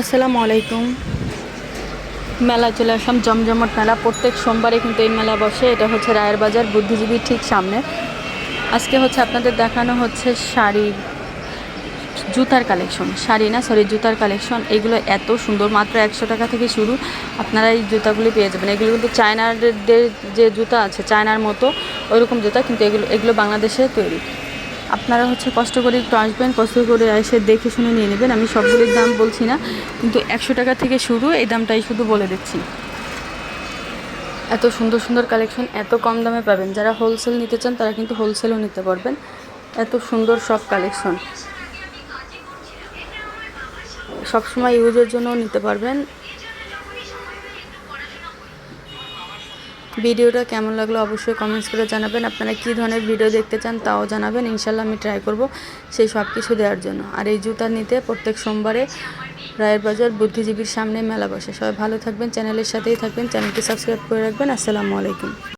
আসসালামু আলাইকুম মেলা চলে আসলাম, জমজমট মেলা। প্রত্যেক সোমবারে কিন্তু এই মেলা বসে। এটা হচ্ছে রায়ের বাজার বুদ্ধিজীবীর ঠিক সামনে। আজকে হচ্ছে আপনাদের দেখানো হচ্ছে শাড়ি, জুতার কালেকশন। শাড়ি না সরি জুতার কালেকশন। এগুলো এত সুন্দর, মাত্র একশো টাকা থেকে শুরু। আপনারা এই জুতাগুলি পেয়ে যাবেন। এগুলো কিন্তু চায়নাদের যে জুতা আছে, চায়নার মতো ওইরকম জুতা, কিন্তু এগুলো এগুলো বাংলাদেশে তৈরি। আপনারা হচ্ছে কষ্ট করে একটু আসবেন, কষ্ট করে এসে দেখে শুনে নিয়ে নেবেন। আমি সবগুলির দাম বলছি না, কিন্তু একশো টাকা থেকে শুরু এই দামটাই শুধু বলে দিচ্ছি। এত সুন্দর সুন্দর কালেকশন, এত কম দামে পাবেন। যারা হোলসেল নিতে চান, তারা কিন্তু হোলসেলও নিতে পারবেন। এত সুন্দর সব কালেকশন। সবসময় ইউজের জন্যও নিতে পারবেন। ভিডিওটা কেমন লাগল অবশ্যই কমেন্টস করে জানাবেন। আপনারা কী ধরনের ভিডিও দেখতে চান তাও জানাবেন। ইনশাল্লাহ আমি ট্রাই করব সেই সব কিছু দেওয়ার জন্য। আর এই জুতা নিতে প্রত্যেক সোমবারে রায়ের বাজার বুদ্ধিজীবীর সামনে মেলা বসে। সবাই ভালো থাকবেন, চ্যানেলের সাথেই থাকবেন, চ্যানেলটি সাবস্ক্রাইব করে রাখবেন। আসসালামু আলাইকুম।